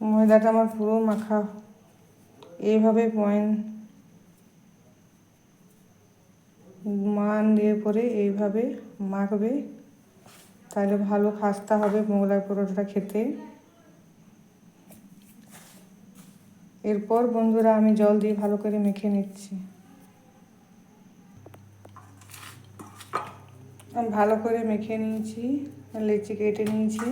ময়দাটা আমার পুরো মাখা। এইভাবে পয়েন্ট মান দিয়ে পরে এইভাবে মাখবে। তাহলে ভালো খাস্তা হবে মোগলাই পরোটাটা খেতে। এরপর বন্ধুরা আমি জল দিয়ে ভালো করে মেখে নিচ্ছি। ভালো করে মেখে নিয়েছি, লেচি কেটে নিয়েছি।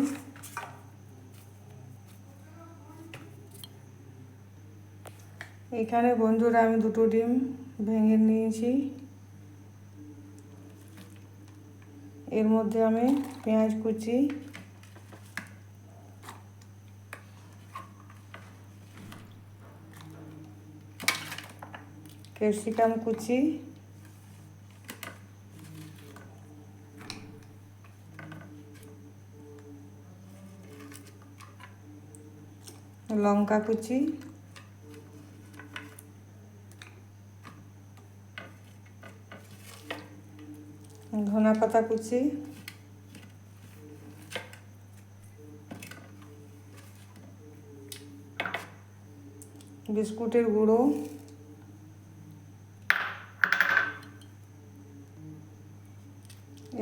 এখানে বন্ধুরা আমি দুটো ডিম ভেঙে নিয়েছি। এর মধ্যে আমি পেঁয়াজ কুচি। ক্যাপসিকাম কুচি। লঙ্কা কুচি। ধনা পাতা কুচি। বিস্কুটের গুঁড়ো।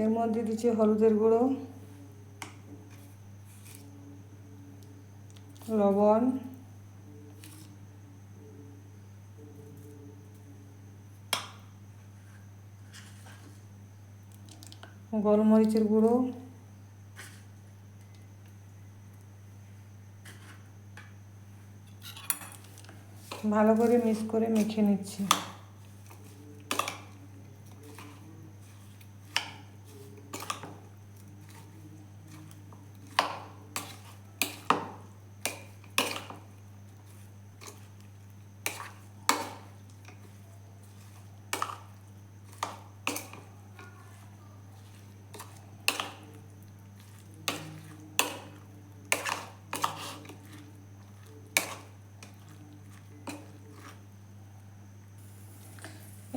এর মধ্যে দিচ্ছি হলুদের গুঁড়ো। লবণ। গোলমরিচের গুঁড়ো। ভালো করে মিক্স করে মেখে নিচ্ছি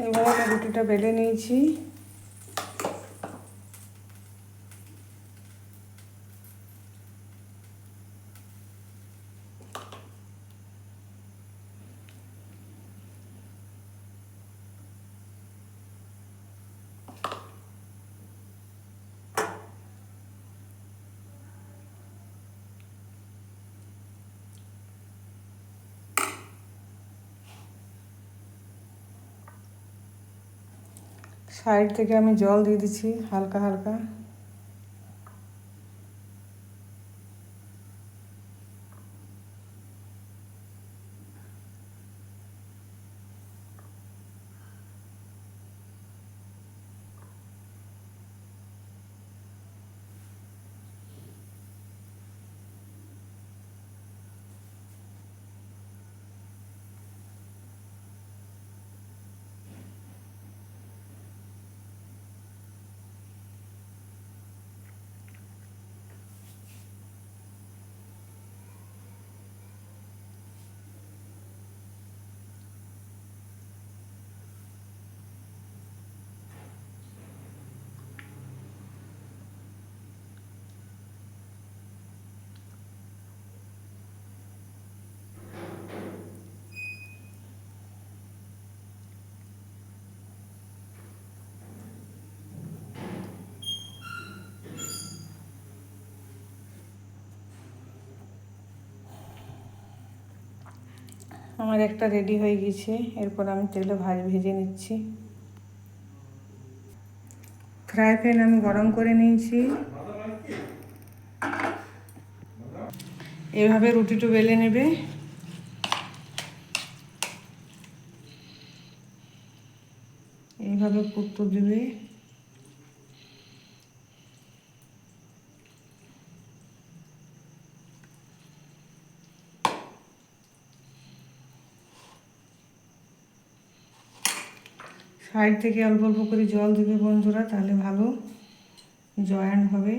এবার আমি রুটিটা বেলে নিয়েছি। সাইড থেকে আমি জল দিয়ে দিচ্ছি হালকা হালকা। আমার একটা রেডি হয়ে গেছে, এরপর আমি তেলে ভাজ ভেজে নিচ্ছি। ফ্রাই প্যান আমি গরম করে নিয়েছি। এভাবে রুটিটা বেলে নেবে। এইভাবে পুরতো দেবে সাইড থেকে অল্প অল্প করে জল দেবে বন্ধুরা তাহলে ভালো জয়েন্ট হবে।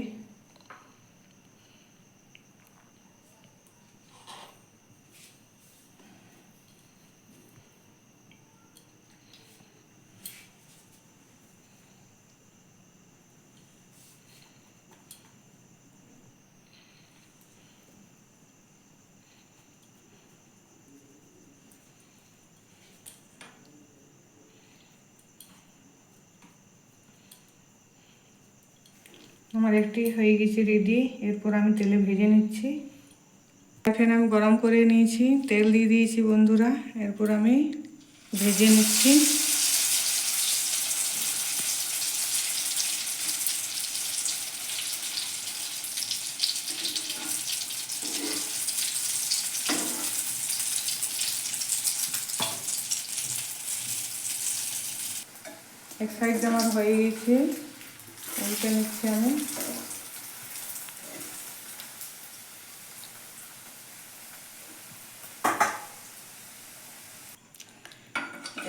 আমার একটি হয়ে গেছে রেডি এরপর আমি তেলে ভেজে নিচ্ছি। এখানে আমি গরম করে নিয়েছি, তেল দিয়ে দিয়েছি বন্ধুরা, এরপর আমি ভেজে নিচ্ছি। এক সাইড আমার হয়ে গেছে। উল্টে নিচ্ছি আমি।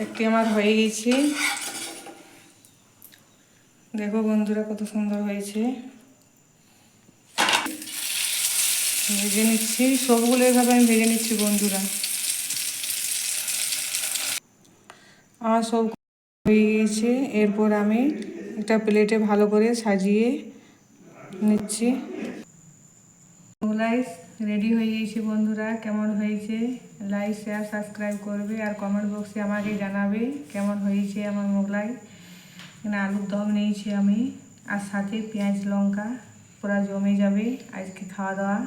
একটি আমার হয়ে গেছে। দেখো বন্ধুরা কত সুন্দর হয়েছে। ভেজে নিচ্ছি। সবগুলো এভাবে আমি ভেজে নিচ্ছি বন্ধুরা। আমার সব হয়ে গিয়েছে এরপর আমি একটা প্লেটে ভালো করে সাজিয়ে নিচ্ছি। মোগলাই রেডি হয়ে গিয়েছে বন্ধুরা, কেমন হয়েছে? লাইক শেয়ার সাবস্ক্রাইব করবে আর কমেন্ট বক্সে আমাকে জানাবে কেমন হয়েছে আমার মোগলাই এখানে আলুর দম নিয়েছি আমি, আর সাথে পেঁয়াজ, লঙ্কা, পুরা জমে যাবে আজকে খাওয়া দাওয়া।